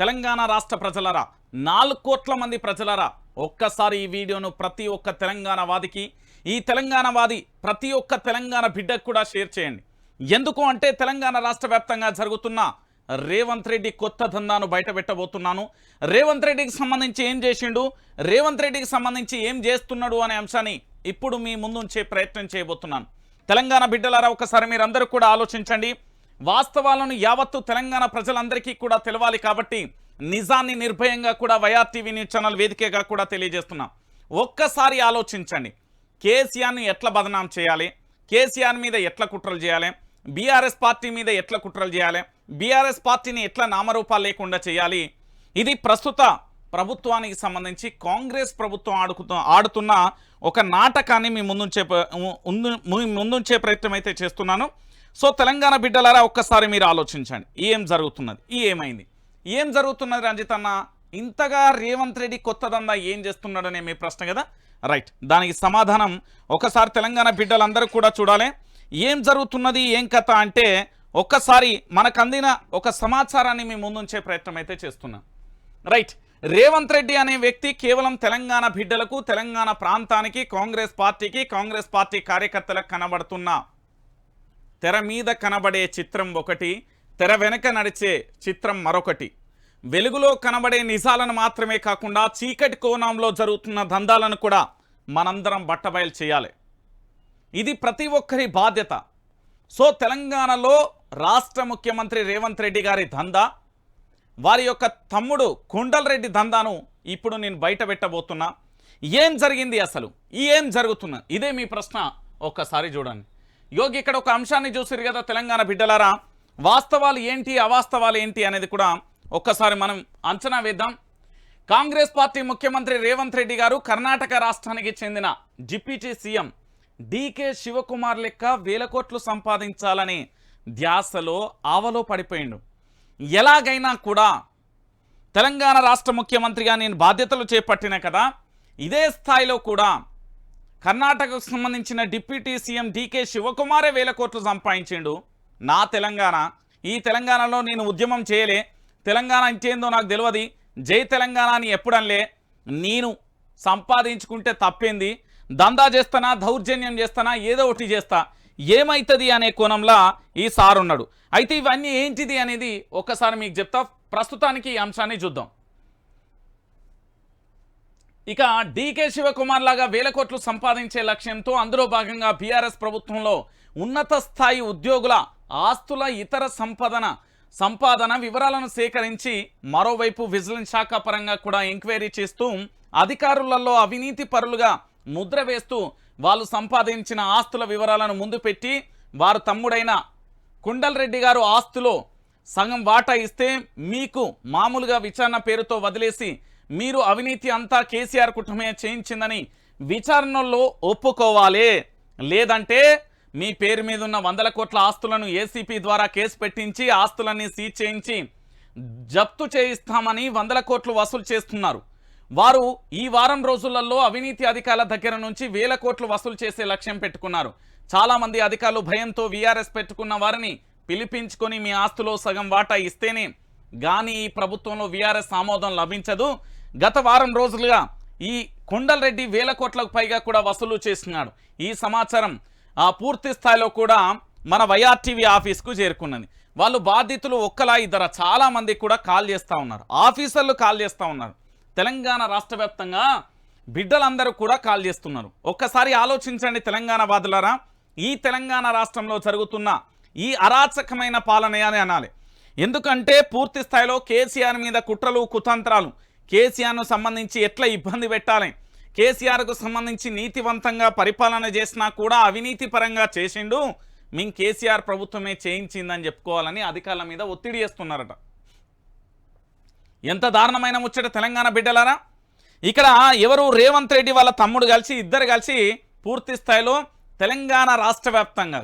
తెలంగాణ రాష్ట్ర ప్రజలరా నాలుగు కోట్ల మంది ప్రజలరా ఒక్కసారి ఈ వీడియోను ప్రతి ఒక్క తెలంగాణ వాదికి ఈ తెలంగాణ వాది ప్రతి ఒక్క తెలంగాణ బిడ్డకు కూడా షేర్ చేయండి. ఎందుకు అంటే తెలంగాణ రాష్ట్ర వ్యాప్తంగా జరుగుతున్న రేవంత్ రెడ్డి కొత్త దందాను బయట పెట్టబోతున్నాను రేవంత్ రెడ్డికి సంబంధించి ఏం చేసిండు రేవంత్ రెడ్డికి సంబంధించి ఏం చేస్తున్నాడు అనే అంశాన్ని ఇప్పుడు మీ ముందుంచే ప్రయత్నం చేయబోతున్నాను. తెలంగాణ బిడ్డలారా ఒకసారి మీరందరూ కూడా ఆలోచించండి. వాస్తవాలను యావత్తు తెలంగాణ ప్రజలందరికీ కూడా తెలవాలి కాబట్టి నిజాన్ని నిర్భయంగా కూడా వైఆర్ టీవీ న్యూస్ ఛానల్ వేదికగా కూడా తెలియజేస్తున్నాం. ఒక్కసారి ఆలోచించండి. కేసీఆర్ని ఎట్లా బదనాం చేయాలి? కేసీఆర్ మీద ఎట్లా కుట్రలు చేయాలి? బీఆర్ఎస్ పార్టీ మీద ఎట్లా కుట్రలు చేయాలి? బీఆర్ఎస్ పార్టీని ఎట్లా నామరూపాలు లేకుండా చేయాలి? ఇది ప్రస్తుత ప్రభుత్వానికి సంబంధించి కాంగ్రెస్ ప్రభుత్వం ఆడుకుతూ ఆడుతున్న ఒక నాటకాన్ని మీ ముందుంచే ముందు- ముందుంచే ప్రయత్నం అయితే చేస్తున్నాను. సో తెలంగాణ బిడ్డలారా ఒక్కసారి మీరు ఆలోచించండి. ఏం జరుగుతున్నది? ఈ ఏమైంది? ఏం జరుగుతున్నది రంజిత్ అన్న? ఇంతగా రేవంత్ రెడ్డి కొత్త దందా ఏం చేస్తున్నాడనే మీ ప్రశ్న కదా? రైట్. దానికి సమాధానం ఒకసారి తెలంగాణ బిడ్డలందరూ కూడా చూడాలి. ఏం జరుగుతున్నది? ఏం కథ అంటే ఒక్కసారి మనకు అందిన ఒక సమాచారాన్ని మీ ముందుంచే ప్రయత్నం అయితే చేస్తున్నాం. రైట్. రేవంత్ రెడ్డి అనే వ్యక్తి కేవలం తెలంగాణ బిడ్డలకు తెలంగాణ ప్రాంతానికి కాంగ్రెస్ పార్టీకి కాంగ్రెస్ పార్టీ కార్యకర్తలకు కనబడుతున్న. తెర మీద కనబడే చిత్రం ఒకటి తెర వెనక నడిచే చిత్రం మరొకటి. వెలుగులో కనబడే నిజాలను మాత్రమే కాకుండా చీకటి కోణంలో జరుగుతున్న దందాలను కూడా మనందరం బట్టబయలు చేయాలి. ఇది ప్రతి ఒక్కరి బాధ్యత. సో తెలంగాణలో రాష్ట్ర ముఖ్యమంత్రి రేవంత్ రెడ్డి గారి దందా వారి యొక్క తమ్ముడు కుండలరెడ్డి దందాను ఇప్పుడు నేను బయట పెట్టబోతున్నా. ఏం జరిగింది అసలు? ఈ ఏం జరుగుతున్నా? ఇదే మీ ప్రశ్న. ఒక్కసారి చూడండి. యోగి ఇక్కడ ఒక అంశాన్ని చూసిరు కదా తెలంగాణ బిడ్డలారా. వాస్తవాలు ఏంటి అవాస్తవాలు ఏంటి అనేది కూడా ఒక్కసారి మనం అంచనా వేద్దాం. కాంగ్రెస్ పార్టీ ముఖ్యమంత్రి రేవంత్ రెడ్డి గారు కర్ణాటక రాష్ట్రానికి చెందిన డిప్యూటీ సీఎం డీకే శివకుమార్ లెక్క వేల కోట్లు సంపాదించాలని ధ్యాసలో ఆవలో పడిపోయిండు. ఎలాగైనా కూడా తెలంగాణ రాష్ట్ర ముఖ్యమంత్రిగా నేను బాధ్యతలు చేపట్టిన కదా ఇదే స్థాయిలో కూడా కర్ణాటకకు సంబంధించిన డిప్యూటీ సీఎం డీకే శివకుమారే వేల కోట్లు సంపాదించిండు. నా తెలంగాణ. ఈ తెలంగాణలో నేను ఉద్యమం చేయలే. తెలంగాణ ఇంకేందో నాకు తెలియదు జై తెలంగాణ అని ఎప్పుడనలే. నేను సంపాదించుకుంటే తప్పేంది? దందా చేస్తానా? దౌర్జన్యం చేస్తానా? ఏదో ఒకటి చేస్తా. ఏమవుతుంది అనే కోణంలో ఈ సార్ ఉన్నాడు అయితే ఇవన్నీ ఏంటిది అనేది ఒక్కసారి మీకు చెప్తా. ప్రస్తుతానికి ఈ అంశాన్ని చూద్దాం. ఇక డీకే శివకుమార్ లాగా వేల కోట్లు సంపాదించే లక్ష్యంతో అందులో భాగంగా బీఆర్ఎస్ ప్రభుత్వంలో ఉన్నత స్థాయి ఉద్యోగుల ఆస్తుల ఇతర సంపాదన సంపాదన వివరాలను సేకరించి మరోవైపు విజిలెన్స్ శాఖ పరంగా కూడా ఎంక్వైరీ చేస్తూ అధికారులలో అవినీతి పరులుగా ముద్ర వేస్తూ వాళ్ళు సంపాదించిన ఆస్తుల వివరాలను ముందు పెట్టి వారు తమ్ముడైన కుండల్ రెడ్డి గారు ఆస్తులో సగం వాటా ఇస్తే మీకు మామూలుగా విచారణ పేరుతో వదిలేసి మీరు అవినీతి అంతా కేసీఆర్ కుటుంబమే చేయించిందని విచారణలో ఒప్పుకోవాలి. లేదంటే మీ పేరు మీద ఉన్న వందల కోట్ల ఆస్తులను ఏసీపీ ద్వారా కేసు పెట్టించి ఆస్తులన్నీ సీజ్ చేయించి జప్తు చేయిస్తామని వందల కోట్లు వసూలు చేస్తున్నారు. వారు ఈ వారం రోజులలో అవినీతి అధికారుల దగ్గర నుంచి వేల కోట్లు వసూలు చేసే లక్ష్యం పెట్టుకున్నారు. చాలామంది అధికారులు భయంతో వీఆర్ఎస్ పెట్టుకున్న వారిని పిలిపించుకొని మీ ఆస్తులో సగం వాటా ఇస్తేనే గాని ఈ ప్రభుత్వంలో వీఆర్ఎస్ ఆమోదం లభించదు. గత వారం రోజులుగా ఈ కొండలరెడ్డి వేల కోట్లకు పైగా కూడా వసూలు చేస్తున్నాడు. ఈ సమాచారం ఆ పూర్తి స్థాయిలో కూడా మన వైఆర్టీవీ ఆఫీస్కు చేరుకున్నది. వాళ్ళు బాధితులు ఒక్కలా ఇద్దరు చాలామంది కూడా కాల్ చేస్తూ ఉన్నారు. ఆఫీసర్లు కాల్ చేస్తూ ఉన్నారు. తెలంగాణ రాష్ట్ర బిడ్డలందరూ కూడా కాల్ చేస్తున్నారు. ఒక్కసారి ఆలోచించండి తెలంగాణ వాదులారా. ఈ తెలంగాణ రాష్ట్రంలో జరుగుతున్న ఈ అరాచకమైన పాలన అని అనాలి. ఎందుకంటే పూర్తి స్థాయిలో కేసీఆర్ మీద కుట్రలు కుతంత్రాలు కేసీఆర్ను సంబంధించి ఎట్లా ఇబ్బంది పెట్టాలి? కేసీఆర్కు సంబంధించి నీతివంతంగా పరిపాలన చేసినా కూడా అవినీతి పరంగా చేసిండు మేము కేసీఆర్ ప్రభుత్వమే చేయించిందని చెప్పుకోవాలని అధికారుల మీద ఒత్తిడి చేస్తున్నారట. ఎంత దారుణమైన ముచ్చట తెలంగాణ బిడ్డలారా! ఇక్కడ ఎవరు రేవంత్ రెడ్డి వాళ్ళ తమ్ముడు కలిసి ఇద్దరు కలిసి పూర్తి స్థాయిలో తెలంగాణ రాష్ట్ర వ్యాప్తంగా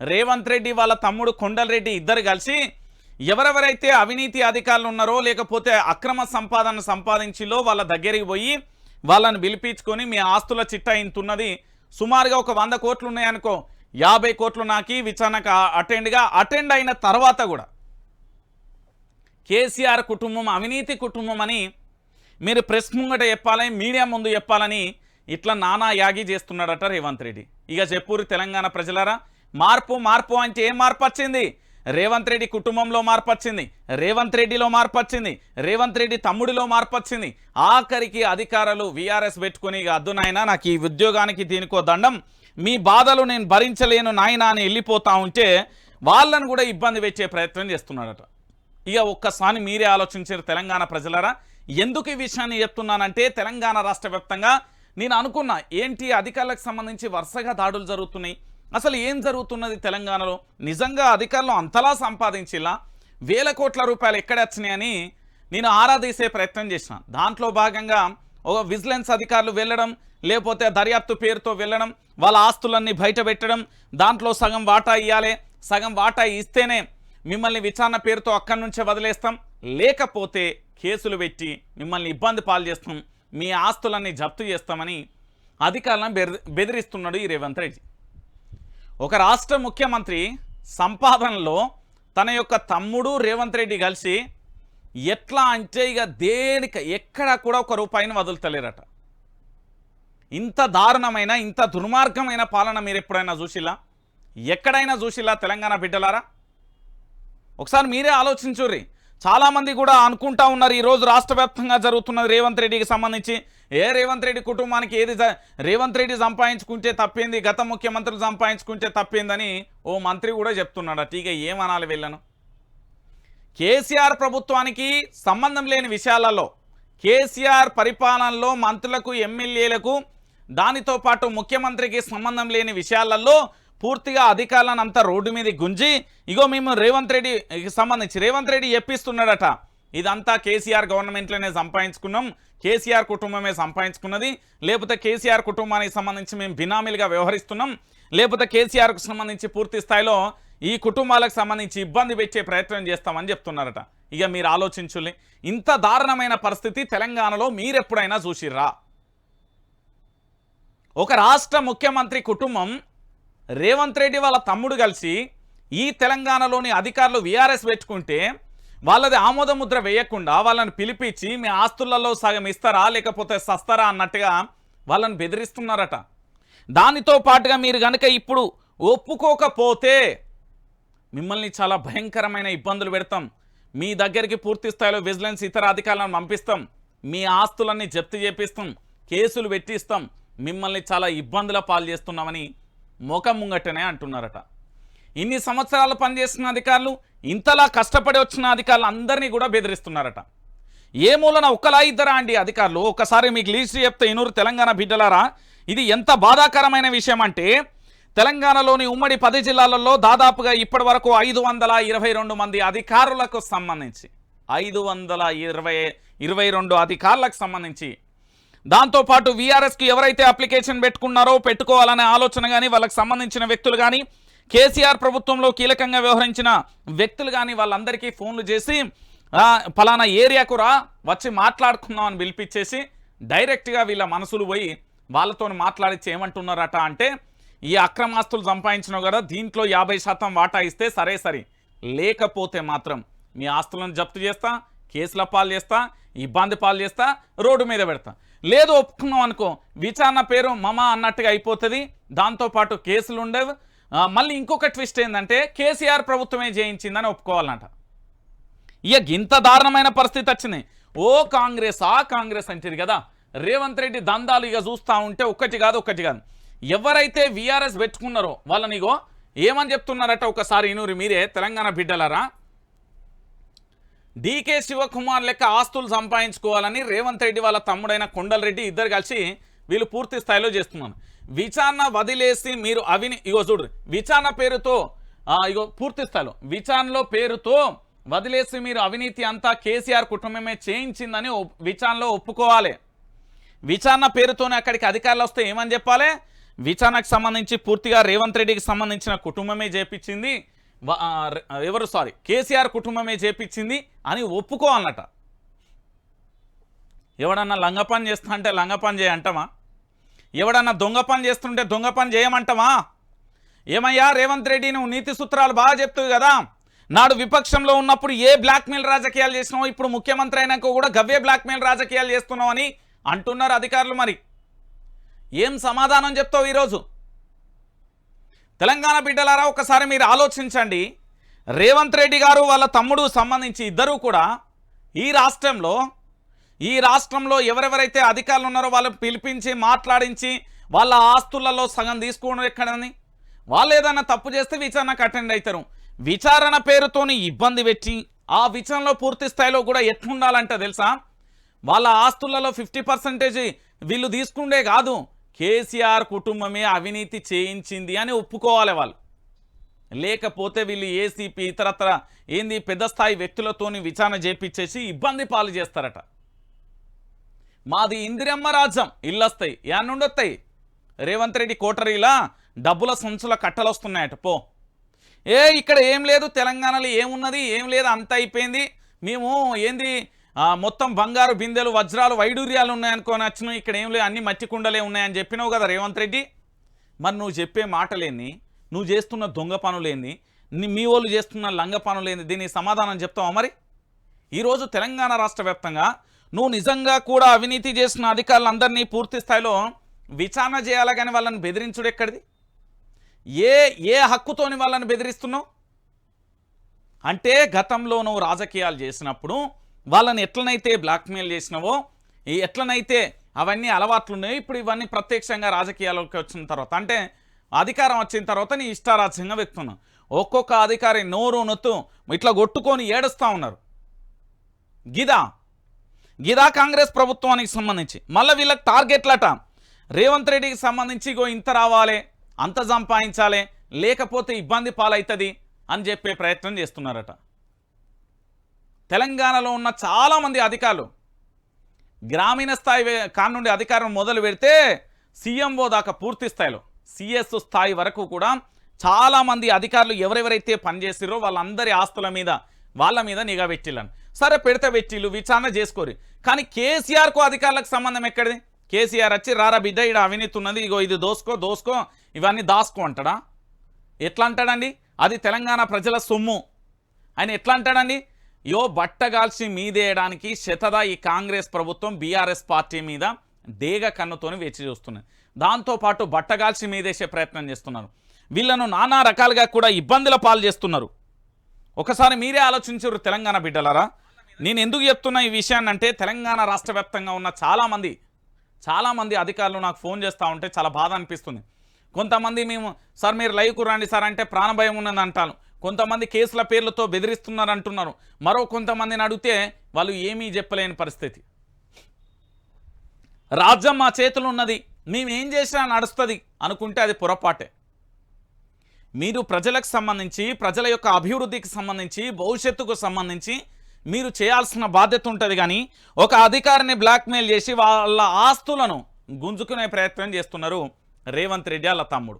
రేవంత్ రెడ్డి వాళ్ళ తమ్ముడు కొండలరెడ్డి ఇద్దరు కలిసి ఎవరెవరైతే అవినీతి అధికారులు ఉన్నారో లేకపోతే అక్రమ సంపాదన సంపాదించిలో వాళ్ళ దగ్గరికి పోయి వాళ్ళని పిలిపించుకొని మీ ఆస్తుల చిట్టా ఇంతున్నది సుమారుగా ఒక వంద కోట్లు ఉన్నాయనుకో యాభై కోట్లు నాకి విచారణకు అటెండ్గా అటెండ్ అయిన తర్వాత కూడా కేసీఆర్ కుటుంబం అవినీతి కుటుంబం అని మీరు ప్రెస్ ముంగట చెప్పాలని మీడియా ముందు చెప్పాలని ఇట్లా నానా యాగి చేస్తున్నాడట రేవంత్ రెడ్డి. ఇక చెప్పురు తెలంగాణ ప్రజలారా మార్పు మార్పు అంటే ఏం మార్పు వచ్చింది? రేవంత్ రెడ్డి కుటుంబంలో మార్పు వచ్చింది రేవంత్ రెడ్డిలో మార్పు వచ్చింది రేవంత్ రెడ్డి తమ్ముడిలో మార్పు వచ్చింది ఆఖరికి అధికారులు వీఆర్ఎస్ పెట్టుకుని ఇక అద్దు నాయనా నాకు ఈ ఉద్యోగానికి దీనికో దండం. మీ బాధలు నేను భరించలేను నాయనా అని వెళ్ళిపోతా ఉంటే వాళ్ళను కూడా ఇబ్బంది పెట్టే ప్రయత్నం చేస్తున్నాడట. ఇక ఒక్కసారి మీరే ఆలోచించారు తెలంగాణ ప్రజలరా? ఎందుకు ఈ విషయాన్ని చెప్తున్నానంటే తెలంగాణ రాష్ట్ర నేను అనుకున్నా ఏంటి అధికారులకు సంబంధించి వరుసగా దాడులు జరుగుతున్నాయి. అసలు ఏం జరుగుతున్నది తెలంగాణలో? నిజంగా అధికారులు అంతలా సంపాదించిలా? వేల కోట్ల రూపాయలు ఎక్కడ వచ్చినాయని నేను ఆరాధీసే ప్రయత్నం చేసిన. దాంట్లో భాగంగా ఒక విజిలెన్స్ అధికారులు వెళ్ళడం లేకపోతే దర్యాప్తు పేరుతో వెళ్ళడం వాళ్ళ ఆస్తులన్నీ బయట పెట్టడం దాంట్లో సగం వాటా ఇవ్వాలి సగం వాటా ఇస్తేనే మిమ్మల్ని విచారణ పేరుతో అక్కడి నుంచే వదిలేస్తాం. లేకపోతే కేసులు పెట్టి మిమ్మల్ని ఇబ్బంది పాలు చేస్తాం. మీ ఆస్తులన్నీ జప్తు చేస్తామని అధికారులను బెదిరిస్తున్నాడు ఈ రేవంత్ రెడ్డి. ఒక రాష్ట్ర ముఖ్యమంత్రి సంపాదనలో తన యొక్క తమ్ముడు రేవంత్ రెడ్డి కలిసి ఎట్లా అంటే ఇక దేనికి ఎక్కడ కూడా ఒక రూపాయిని వదులుతలేరట. ఇంత దారుణమైన ఇంత దుర్మార్గమైన పాలన మీరు ఎప్పుడైనా చూసిలా? ఎక్కడైనా చూసిలా తెలంగాణ బిడ్డలారా? ఒకసారి మీరే ఆలోచించుర్రి. చాలామంది కూడా అనుకుంటా ఉన్నారు ఈరోజు రాష్ట్ర వ్యాప్తంగా జరుగుతున్నది రేవంత్ రెడ్డికి సంబంధించి ఏ రేవంత్ రెడ్డి కుటుంబానికి ఏది రేవంత్ రెడ్డి సంపాదించుకుంటే తప్పింది గత ముఖ్యమంత్రులు సంపాదించుకుంటే తప్పిందని ఓ మంత్రి కూడా చెప్తున్నాడు. ఇక ఏమనాలి వీళ్ళను? కేసీఆర్ ప్రభుత్వానికి సంబంధం లేని విషయాలలో కేసీఆర్ పరిపాలనలో మంత్రులకు ఎమ్మెల్యేలకు దానితో పాటు ముఖ్యమంత్రికి సంబంధం లేని విషయాలలో పూర్తిగా అధికారులను అంతా రోడ్డు మీద గుంజి ఇగో మేము రేవంత్ రెడ్డికి సంబంధించి రేవంత్ రెడ్డి చెప్పిస్తున్నాడట ఇదంతా కేసీఆర్ గవర్నమెంట్లోనే సంపాదించుకున్నాం. కేసీఆర్ కుటుంబమే సంపాదించుకున్నది. లేకపోతే కేసీఆర్ కుటుంబానికి సంబంధించి మేము బినామీలుగా వ్యవహరిస్తున్నాం. లేకపోతే కేసీఆర్కు సంబంధించి పూర్తి స్థాయిలో ఈ కుటుంబాలకు సంబంధించి ఇబ్బంది పెట్టే ప్రయత్నం చేస్తామని చెప్తున్నారట. ఇక మీరు ఆలోచించులే. ఇంత దారుణమైన పరిస్థితి తెలంగాణలో మీరెప్పుడైనా చూసిర్రా? ఒక రాష్ట్ర ముఖ్యమంత్రి కుటుంబం రేవంత్ రెడ్డి వాళ్ళ తమ్ముడు కలిసి ఈ తెలంగాణలోని అధికారులు వీఆర్ఎస్ పెట్టుకుంటే వాళ్ళది ఆమోద ముద్ర వేయకుండా వాళ్ళని పిలిపించి మీ ఆస్తులలో సగం ఇస్తారా లేకపోతే సస్తారా అన్నట్టుగా వాళ్ళని బెదిరిస్తున్నారట. దానితో పాటుగా మీరు కనుక ఇప్పుడు ఒప్పుకోకపోతే మిమ్మల్ని చాలా భయంకరమైన ఇబ్బందులు పెడతాం. మీ దగ్గరికి పూర్తి స్థాయిలో విజిలెన్స్ ఇతర అధికారులను పంపిస్తాం. మీ ఆస్తులన్నీ జప్తు చేపిస్తాం. కేసులు పెట్టిస్తాం. మిమ్మల్ని చాలా ఇబ్బందుల పాలు చేస్తున్నామని ముఖం ముంగటనే అంటున్నారట. ఇన్ని సంవత్సరాలు పనిచేస్తున్న అధికారులు ఇంతలా కష్టపడి వచ్చిన అధికారులు అందరినీ కూడా బెదిరిస్తున్నారట. ఏ మూలన ఒకలా ఇద్దరా అండి అధికారులు? ఒకసారి మీకు లీస్ట్ చెప్తే ఇనూరు తెలంగాణ బిడ్డలారా? ఇది ఎంత బాధాకరమైన విషయం అంటే తెలంగాణలోని ఉమ్మడి పది జిల్లాలలో దాదాపుగా ఇప్పటి వరకు ఐదు వందల ఇరవై రెండు మంది అధికారులకు సంబంధించి ఐదు వందల ఇరవై ఇరవై రెండు అధికారులకు సంబంధించి దాంతోపాటు వీఆర్ఎస్కి ఎవరైతే అప్లికేషన్ పెట్టుకున్నారో పెట్టుకోవాలనే ఆలోచన కానీ వాళ్ళకి సంబంధించిన వ్యక్తులు కానీ కేసీఆర్ ప్రభుత్వంలో కీలకంగా వ్యవహరించిన వ్యక్తులు కానీ వాళ్ళందరికీ ఫోన్లు చేసి ఫలానా పలానా ఏరియాకు రా వచ్చి మాట్లాడుకుందాం అని పిలిపించేసి డైరెక్ట్గా వీళ్ళ మనసులు పోయి వాళ్ళతో మాట్లాడిచ్చి ఏమంటున్నారట అంటే ఈ అక్రమాస్తులు సంపాదించినావు కదా దీంట్లో యాభై శాతం వాటా ఇస్తే సరే సరే. లేకపోతే మాత్రం మీ ఆస్తులను జప్తు చేస్తా కేసుల పాలు చేస్తా ఇబ్బంది పాలు చేస్తా రోడ్డు మీద పెడతా. లేదు ఒప్పుకున్నాం అనుకో విచారణ పేరు మమ అన్నట్టుగా అయిపోతుంది. దాంతోపాటు కేసులు ఉండవు మళ్ళీ ఇంకొక ట్విస్ట్ ఏంటంటే కేసీఆర్ ప్రభుత్వమే జయించిందని ఒప్పుకోవాలంట. ఇక ఇంత దారుణమైన పరిస్థితి వచ్చింది. ఓ కాంగ్రెస్ ఆ కాంగ్రెస్ అంటారు కదా రేవంత్ రెడ్డి దందాలు ఇక చూస్తూ ఉంటే ఒక్కటి కాదు ఒక్కటి కాదు. ఎవరైతే వీఆర్ఎస్ పెట్టుకున్నారో వాళ్ళని ఇగో ఏమని చెప్తున్నారట ఒకసారి ఇనూరి మీరే తెలంగాణ బిడ్డలరా? డీకే శివకుమార్ లెక్క ఆస్తులు సంపాదించుకోవాలని రేవంత్ రెడ్డి వాళ్ళ తమ్ముడైన కొండలరెడ్డి ఇద్దరు కలిసి వీళ్ళు పూర్తి స్థాయిలో చేస్తున్నారు. విచారణ వదిలేసి మీరు అవిని ఇగో చూడు విచారణ పేరుతో ఇగో పూర్తి స్థాయిలో విచారణలో పేరుతో వదిలేసి మీరు అవినీతి అంతా కేసీఆర్ కుటుంబమే చేయించిందని ఒప్- విచారణలో ఒప్పుకోవాలి. విచారణ పేరుతోనే అక్కడికి అధికారులు వస్తే ఏమని చెప్పాలి? విచారణకు సంబంధించి పూర్తిగా రేవంత్ రెడ్డికి సంబంధించిన కుటుంబమే చేపించింది ఎవరు సారీ కేసీఆర్ కుటుంబమే చేపించింది అని ఒప్పుకోవాలన్నట ఎవడన్నా లంగపని చేస్తా అంటే లంగపని చేయంటామా ఎవడన్నా దొంగ పని చేస్తుంటే దొంగ పని చేయమంటావా? ఏమయ్యా రేవంత్ రెడ్డి నువ్వు నీతి సూత్రాలు బాగా చెప్తావు కదా. నాడు విపక్షంలో ఉన్నప్పుడు ఏ బ్లాక్మెయిల్ రాజకీయాలు చేసినావు ఇప్పుడు ముఖ్యమంత్రి అయినాక కూడా గవ్వే బ్లాక్మెయిల్ రాజకీయాలు చేస్తున్నావు అని అంటున్నారు అధికారులు మరి. ఏం సమాధానం చెప్తావు ఈరోజు? తెలంగాణ బిడ్డలారా ఒకసారి మీరు ఆలోచించండి. రేవంత్ రెడ్డి గారు వాళ్ళ తమ్ముడు సంబంధించి ఇద్దరూ కూడా ఈ రాష్ట్రంలో ఈ రాష్ట్రంలో ఎవరెవరైతే అధికారులు ఉన్నారో వాళ్ళని పిలిపించి మాట్లాడించి వాళ్ళ ఆస్తులలో సగం తీసుకోవడం ఎక్కడని వాళ్ళు ఏదైనా తప్పు చేస్తే విచారణకు అటెండ్ అవుతారు. విచారణ పేరుతోని ఇబ్బంది పెట్టి ఆ విచారణలో పూర్తి స్థాయిలో కూడా ఎట్లుండాలంట తెలుసా? వాళ్ళ ఆస్తులలో ఫిఫ్టీ పర్సెంటేజ్ వీళ్ళు తీసుకుండే కాదు. కేసీఆర్ కుటుంబమే అవినీతి చేయించింది అని ఒప్పుకోవాలి వాళ్ళు. లేకపోతే వీళ్ళు ఏసీపీ ఇతరత్ర ఏంది పెద్ద స్థాయి వ్యక్తులతోని విచారణ చేపించేసి ఇబ్బంది పాలు చేస్తారట. మాది ఇందిరమ్మ రాజ్యం. ఇల్లు వస్తాయి యాడ్ నుండి వస్తాయి రేవంత్ రెడ్డి కోటరీలా డబ్బుల సంచుల కట్టలు వస్తున్నాయట పో. ఏ ఇక్కడ ఏం లేదు. తెలంగాణలో ఏమున్నది? ఏం లేదు. అంత అయిపోయింది. మేము ఏంది? మొత్తం బంగారు బిందెలు వజ్రాలు వైడూర్యాలు ఉన్నాయనుకొని వచ్చినాం. ఇక్కడ ఏం లేదు. అన్ని మట్టి కుండలే ఉన్నాయని చెప్పినావు కదా రేవంత్ రెడ్డి. మరి నువ్వు చెప్పే మాటలేని నువ్వు చేస్తున్న దొంగ పనులేంది? నీ- మీ వాళ్ళు చేస్తున్న లంగ పనులేంది? దీనికి సమాధానం చెప్తావా మరి? ఈరోజు తెలంగాణ రాష్ట్ర వ్యాప్తంగా నువ్వు నిజంగా కూడా అవినీతి చేసిన అధికారులందరినీ పూర్తి స్థాయిలో విచారణ చేయాలా కానీ వాళ్ళని బెదిరించుడు ఎక్కడిది? ఏ ఏ హక్కుతోని వాళ్ళని బెదిరిస్తున్నావు? అంటే గతంలో నువ్వు రాజకీయాలు చేసినప్పుడు వాళ్ళని ఎట్లనైతే బ్లాక్మెయిల్ చేసినావో ఈ ఎట్లనైతే అవన్నీ అలవాట్లు ఉన్నాయో ఇప్పుడు ఇవన్నీ ప్రత్యక్షంగా రాజకీయాల్లోకి వచ్చిన తర్వాత అంటే అధికారం వచ్చిన తర్వాత నీ ఇష్టారాజ్యంగా వ్యక్తున్నావు ఒక్కొక్క అధికారి నోరు నొత్తు ఇట్లా కొట్టుకొని ఏడుస్తూ ఉన్నారు. గిదా? గిదా కాంగ్రెస్ ప్రభుత్వానికి సంబంధించి. మళ్ళీ వీళ్ళకి టార్గెట్లట రేవంత్ రెడ్డికి సంబంధించి ఇగో ఇంత రావాలి అంత సంపాదించాలి లేకపోతే ఇబ్బంది పాలవుతుంది అని చెప్పే ప్రయత్నం చేస్తున్నారట. తెలంగాణలో ఉన్న చాలామంది అధికారులు గ్రామీణ స్థాయి కానుండి అధికారం మొదలు పెడితే సీఎంఓ దాకా పూర్తి స్థాయిలో సిఎస్ స్థాయి వరకు కూడా చాలామంది అధికారులు ఎవరెవరైతే పనిచేసిరో వాళ్ళందరి ఆస్తుల మీద వాళ్ళ మీద నిఘా పెట్టిల్లని సరే పెడితే పెట్టిళ్ళు విచారణ చేసుకోరు. కానీ కేసీఆర్కు అధికారులకు సంబంధం ఎక్కడిది? కేసీఆర్ వచ్చి రారా బిడ్డ ఇక్కడ అవినీతి ఉన్నది ఇగో ఇది దోసుకో దోసుకో ఇవన్నీ దాసుకో అంటాడా? ఎట్లా అంటాడండి? అది తెలంగాణ ప్రజల సొమ్ము. ఆయన ఎట్లా అంటాడండి? యో బట్టగాల్చి మీదేయడానికి శతదా ఈ కాంగ్రెస్ ప్రభుత్వం బీఆర్ఎస్ పార్టీ మీద దేగ కన్నుతోని వేచి చూస్తున్నది దాంతోపాటు బట్టగాల్చి మీదేసే ప్రయత్నం చేస్తున్నారు. వీళ్ళను నానా రకాలుగా కూడా ఇబ్బందుల పాలు చేస్తున్నారు. ఒకసారి మీరే ఆలోచించరు తెలంగాణ బిడ్డలారా? నేను ఎందుకు చెప్తున్నా ఈ విషయాన్ని అంటే తెలంగాణ రాష్ట్ర వ్యాప్తంగా ఉన్న చాలామంది చాలామంది అధికారులు నాకు ఫోన్ చేస్తూ ఉంటే చాలా బాధ అనిపిస్తుంది. కొంతమంది మేము సార్ మీరు లైవ్కు రండి సార్ అంటే ప్రాణభయం ఉన్నది అంటాను కొంతమంది కేసుల పేర్లతో బెదిరిస్తున్నారు అంటున్నారు. మరో కొంతమందిని అడిగితే వాళ్ళు ఏమీ చెప్పలేని పరిస్థితి. రాజ్యం మా చేతులు ఉన్నది మేమేం చేసినా నడుస్తుంది అనుకుంటే అది పొరపాటే. మీరు ప్రజలకు సంబంధించి ప్రజల యొక్క అభివృద్ధికి సంబంధించి భవిష్యత్తుకు సంబంధించి మీరు చేయాల్సిన బాధ్యత ఉంటుంది కానీ ఒక అధికారిని బ్లాక్మెయిల్ చేసి వాళ్ళ ఆస్తులను గుంజుకునే ప్రయత్నం చేస్తున్నారు రేవంత్ రెడ్డి వాళ్ళ తమ్ముడు.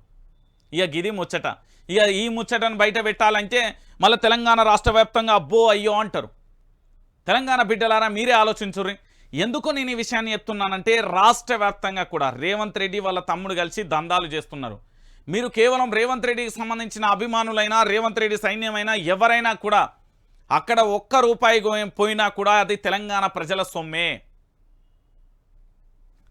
ఇక గిది ముచ్చట. ఇక ఈ ముచ్చటను బయట పెట్టాలంటే మళ్ళీ తెలంగాణ రాష్ట్ర వ్యాప్తంగా అబ్బో అయ్యో అంటారు. తెలంగాణ బిడ్డలారా మీరే ఆలోచించుర్రి. ఎందుకు నేను ఈ విషయాన్ని చెప్తున్నానంటే రాష్ట్ర వ్యాప్తంగా కూడా రేవంత్ రెడ్డి వాళ్ళ తమ్ముడు కలిసి దందాలు చేస్తున్నారు. మీరు కేవలం రేవంత్ రెడ్డికి సంబంధించిన అభిమానులైనా రేవంత్ రెడ్డి సైన్యమైనా ఎవరైనా కూడా అక్కడ ఒక్క రూపాయి పోయినా కూడా అది తెలంగాణ ప్రజల సొమ్మే.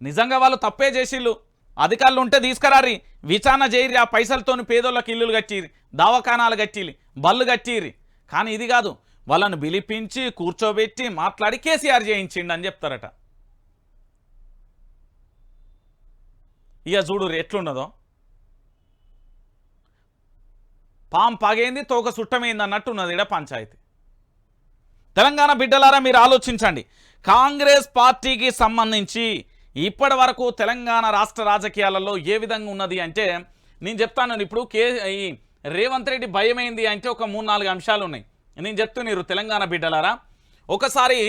నిజంగా వాళ్ళు తప్పే చేసిళ్ళు. అధికారులు ఉంటే తీసుకురారి. విచారణ చేయరి ఆ పైసలతోని పేదోళ్ళకి ఇల్లులు కట్టిరి దవాఖానాలు కట్టిరి బళ్ళు కట్టిరి కానీ ఇది కాదు వాళ్ళను పిలిపించి కూర్చోబెట్టి మాట్లాడి కేసీఆర్ చేయించిండి అని చెప్తారట. ఇక చూడు ఎట్లున్నదో. పాం పగైంది తోక సుట్టమైంది అన్నట్టు ఉన్నది ఇడ పంచాయతీ. తెలంగాణ బిడ్డలారా మీరు ఆలోచించండి. కాంగ్రెస్ పార్టీకి సంబంధించి ఇప్పటి వరకు తెలంగాణ రాష్ట్ర రాజకీయాలలో ఏ విధంగా ఉన్నది అంటే నేను చెప్తాను ఇప్పుడు కే ఈ రేవంత్ రెడ్డి భయమైంది అంటే ఒక మూడు నాలుగు అంశాలు ఉన్నాయి. నేను చెప్తున్నారు తెలంగాణ బిడ్డలారా ఒకసారి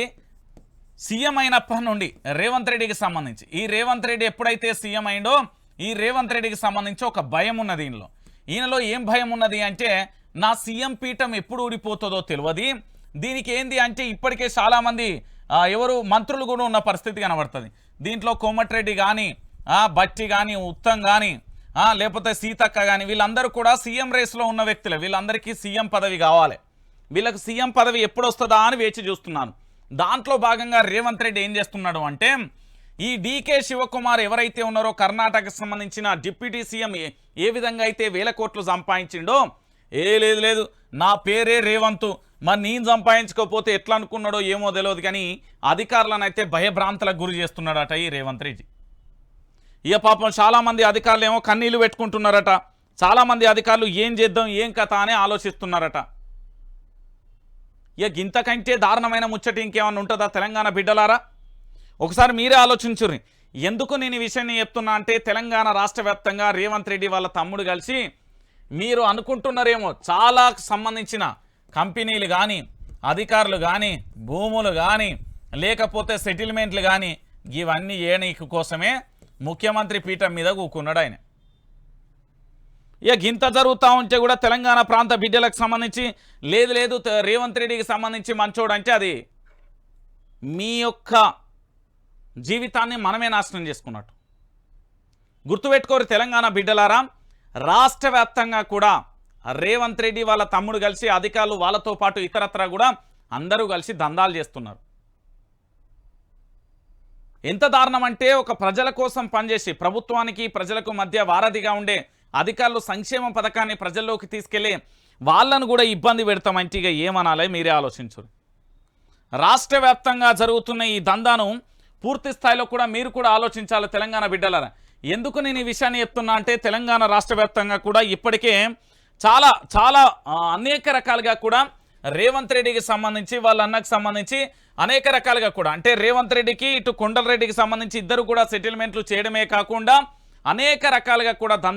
సీఎం అయినప్పటి నుండి రేవంత్ రెడ్డికి సంబంధించి ఈ రేవంత్ రెడ్డి ఎప్పుడైతే సీఎం అయిండో ఈ రేవంత్ రెడ్డికి సంబంధించి ఒక భయం ఉన్నది ఈయనలో. ఈయనలో ఏం భయం ఉన్నది అంటే నా సీఎం పీఠం ఎప్పుడు ఊడిపోతుందో తెలియదు. దీనికి ఏంది అంటే ఇప్పటికే చాలామంది ఎవరు మంత్రులు కూడా ఉన్న పరిస్థితి కనబడుతుంది. దీంట్లో కోమటిరెడ్డి కానీ బట్టి కానీ ఉత్తమ్ కానీ లేకపోతే సీతక్క కానీ వీళ్ళందరూ కూడా సీఎం రేస్లో ఉన్న వ్యక్తులే. వీళ్ళందరికీ సీఎం పదవి కావాలి. వీళ్ళకి సీఎం పదవి ఎప్పుడు వస్తుందా అని వేచి చూస్తున్నాను. దాంట్లో భాగంగా రేవంత్ రెడ్డి ఏం చేస్తున్నాడు అంటే ఈ డీకే శివకుమార్ ఎవరైతే ఉన్నారో కర్ణాటకకు సంబంధించిన డిప్యూటీ సీఎం ఏ- ఏ విధంగా అయితే వేల కోట్లు సంపాదించిండో ఏ లేదు లేదు నా పేరే రేవంత్ మరి నేను సంపాదించుకోకపోతే ఎట్లా అనుకున్నాడో ఏమో తెలియదు కానీ అధికారులను అయితే భయభ్రాంతులకు గురి చేస్తున్నాడట ఈ రేవంత్ రెడ్డి. ఇక పాపం చాలామంది అధికారులు ఏమో కన్నీళ్ళు పెట్టుకుంటున్నారట. చాలామంది అధికారులు ఏం చేద్దాం ఏం కథ అని ఆలోచిస్తున్నారట. ఇక ఇంతకంటే దారుణమైన ముచ్చట ఇంకేమన్నా ఉంటుందా తెలంగాణ బిడ్డలారా? ఒకసారి మీరే ఆలోచించుర్రి. ఎందుకు నేను ఈ విషయాన్ని చెప్తున్నా అంటే తెలంగాణ రాష్ట్ర రేవంత్ రెడ్డి వాళ్ళ తమ్ముడు కలిసి మీరు అనుకుంటున్నారేమో చాలా సంబంధించిన కంపెనీలు కానీ అధికారులు కానీ భూములు కానీ లేకపోతే సెటిల్మెంట్లు కానీ ఇవన్నీ ఏనికి కోసమే ముఖ్యమంత్రి పీఠం మీద కూకున్నాడు ఆయన. ఇక గింత జరుగుతూ ఉంటే కూడా తెలంగాణ ప్రాంత బిడ్డలకు సంబంధించి లేదు లేదు రేవంత్ రెడ్డికి సంబంధించి మంచోడు అంటే అది మీ యొక్క జీవితాన్ని మనమే నాశనం చేసుకున్నట్టు. గుర్తుపెట్టుకోరు తెలంగాణ బిడ్డలారా రాష్ట్ర వ్యాప్తంగా కూడా రేవంత్ రెడ్డి వాళ్ళ తమ్ముడు కలిసి అధికారులు వాళ్ళతో పాటు ఇతరత్రా కూడా అందరూ కలిసి దందాలు చేస్తున్నారు. ఎంత దారుణం అంటే ఒక ప్రజల కోసం పనిచేసి ప్రభుత్వానికి ప్రజలకు మధ్య వారధిగా ఉండే అధికారులు సంక్షేమ పథకాన్ని ప్రజల్లోకి తీసుకెళ్ళి వాళ్ళను కూడా ఇబ్బంది పెడతామంటే ఇక ఏమనాలి మీరే ఆలోచించరు. రాష్ట్ర వ్యాప్తంగా జరుగుతున్న ఈ దందాను పూర్తి స్థాయిలో కూడా మీరు కూడా ఆలోచించాలి తెలంగాణ బిడ్డలారా. ఎందుకు నేను ఈ విషయాన్ని చెప్తున్నా అంటే తెలంగాణ రాష్ట్ర కూడా ఇప్పటికే చాలా చాలా అనేక రకాలుగా కూడా రేవంత్ రెడ్డికి సంబంధించి వాళ్ళ అన్నకు సంబంధించి అనేక రకాలుగా కూడా. అంటే రేవంత్ రెడ్డికి ఇటు కొండలరెడ్డికి సంబంధించి ఇద్దరు కూడా సెటిల్మెంట్లు చేయడమే కాకుండా అనేక రకాలుగా కూడా దందా